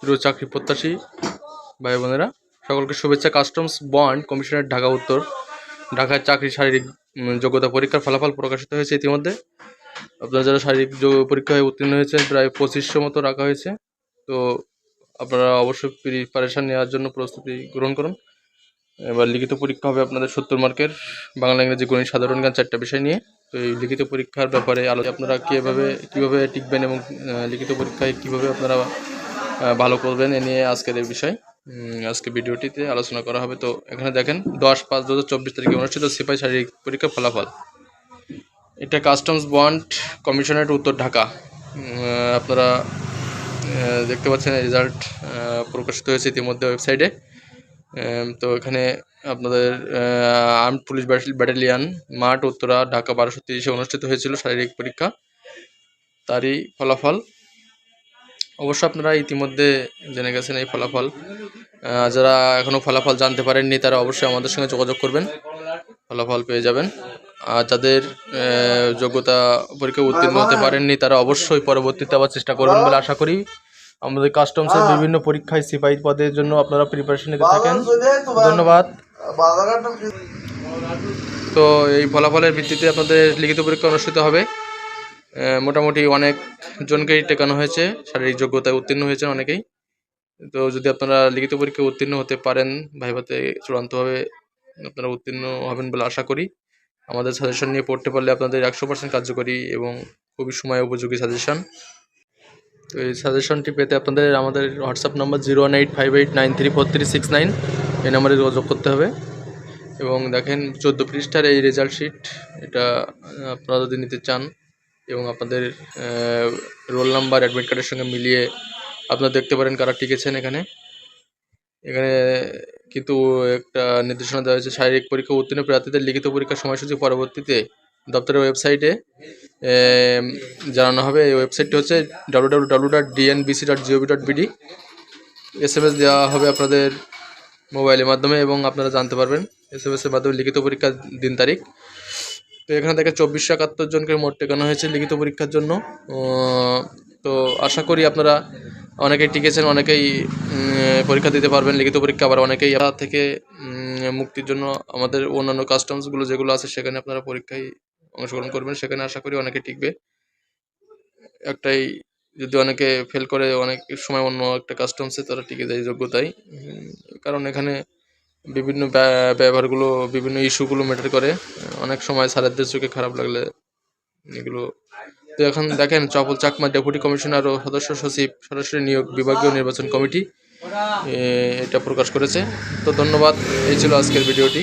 প্রিয় চাকরি প্রত্যাশী ভাই বোনেরা সকলকে শুভেচ্ছা। কাস্টমস বন্ড কমিশনের ঢাকা, উত্তর। ঢাকায় চাকরি শারীরিক যোগ্যতা পরীক্ষার ফলাফল প্রকাশিত হয়েছে ইতিমধ্যে। আপনারা যারা শারীরিক পরীক্ষায় উত্তীর্ণ হয়েছেন, প্রায় পঁচিশশো মতো রাখা হয়েছে। তো আপনারা অবশ্যই প্রিপারেশান নেওয়ার জন্য প্রস্তুতি গ্রহণ করুন। এবার লিখিত পরীক্ষা হবে আপনাদের সত্তর মার্কের বাংলা, ইংরেজি, গণিত, সাধারণ জ্ঞান চারটা বিষয় নিয়ে। তো এই লিখিত পরীক্ষার ব্যাপারে আলোচনা, আপনারা কীভাবে কীভাবে টিকবেন এবং লিখিত পরীক্ষায় কীভাবে আপনারা ভালো করবেন এ নিয়ে আজকের এই বিষয়। আজকে ভিডিওটিতে আলোচনা করা হবে। তো এখানে দেখেন, দশ পাঁচ দু তারিখে অনুষ্ঠিত সিপাহী শারীরিক পরীক্ষা ফলাফল। এটা কাস্টমস বন্ড কমিশনের উত্তর ঢাকা। আপনারা দেখতে পাচ্ছেন রেজাল্ট প্রকাশিত হয়েছে ইতিমধ্যে ওয়েবসাইটে। তো এখানে আপনাদের আর্ম পুলিশ ব্যাটালিয়ান মাঠ উত্তরা ঢাকা বারোশো তিরিশে অনুষ্ঠিত হয়েছিল শারীরিক পরীক্ষা। তারই ফলাফল। অবশ্য আপনারা ইতিমধ্যে জেনে গেছেন এই ফলাফল। যারা এখনও ফলাফল জানতে পারেননি, তারা অবশ্যই আমাদের সঙ্গে যোগাযোগ করবেন। ফলাফল পেয়ে যাবেন। আর যাদের যোগ্যতা পরীক্ষা উত্তীর্ণ হতে পারেননি, তারা অবশ্যই পরবর্তীতে আবার চেষ্টা করবেন বলে আশা করি। আমাদের কাস্টমসের বিভিন্ন পরীক্ষায় সিপাহি পদের জন্য আপনারা প্রিপারেশন নিতে থাকেন। ধন্যবাদ। তো এই ফলাফলের ভিত্তিতে আপনাদের লিখিত পরীক্ষা অনুষ্ঠিত হবে। মোটামুটি অনেক জনকেই টেকানো হয়েছে, শারীরিক যোগ্যতায় উত্তীর্ণ হয়েছে অনেকেই। তো যদি আপনারা লিখিত পরীক্ষায় উত্তীর্ণ হতে পারেন ভাইভাতে চূড়ান্তভাবে আপনারা উত্তীর্ণ হবেন বলে আশা করি। আমাদের সাজেশন নিয়ে পড়তে পারলে আপনাদের একশো পার্সেন্ট কার্যকরী এবং খুবই সময় উপযোগী সাজেশন তো এই সাজেশনটি পেতে আপনাদের আমাদের WhatsApp number zero one eight five eight nine three four three six nine এই নাম্বারে যোগাযোগ করতে হবে। এবং দেখেন চোদ্দ পৃষ্ঠার এই রেজাল্ট শিট এটা আপনারা যদি নিতে চান এবং আপনাদের রোল নাম্বার অ্যাডমিট কার্ডের সঙ্গে মিলিয়ে আপনারা দেখতে পারেন কারা টিকেছেন এখানে। এখানে কিন্তু একটা নির্দেশনা দেওয়া হয়েছে, শারীরিক পরীক্ষা উত্তীর্ণ প্রার্থীদের লিখিত পরীক্ষার সময়সূচি পরবর্তীতে দপ্তরের ওয়েবসাইটে জানানো হবে। এই ওয়েবসাইটটি হচ্ছে W W W dot DNBC dot G O V dot BD S M S দেওয়া হবে আপনাদের মোবাইলের মাধ্যমে এবং আপনারা জানতে পারবেন। এস এম এসের মাধ্যমে লিখিত পরীক্ষার দিন তারিখ। তো এখানে দেখে চব্বিশশো একাত্তর জনকে মোট টেকানো হয়েছে লিখিত পরীক্ষার জন্য। তো আশা করি আপনারা অনেকেই টিকেছেন, অনেকেই পরীক্ষা দিতে পারবেন, লিখিত পরীক্ষা, আবার অনেকেই এরা থেকে মুক্তির জন্য আমাদের অন্যান্য কাস্টমসগুলো যেগুলো আছে সেখানে আপনারা পরীক্ষায় অংশগ্রহণ করবেন, সেখানে আশা করি অনেকে টিকবে। একটাই, যদি অনেকে ফেল করে, অনেক সময় অন্য একটা কাস্টমসে তারা টিকে যায় যোগ্যতায়। কারণ এখানে বিভিন্ন ব্যবহারগুলো, বিভিন্ন ইস্যুগুলো ম্যাটার করে। অনেক সময় স্যারেদের চোখে খারাপ লাগলে এগুলো তো এখন দেখেন, চপল চাকমা ডেপুটি কমিশনার ও সদস্য সচিব, সরাসরি নিয়োগ বিভাগীয় নির্বাচন কমিটি এটা প্রকাশ করেছে। তো ধন্যবাদ, এই ছিল আজকের ভিডিওটি।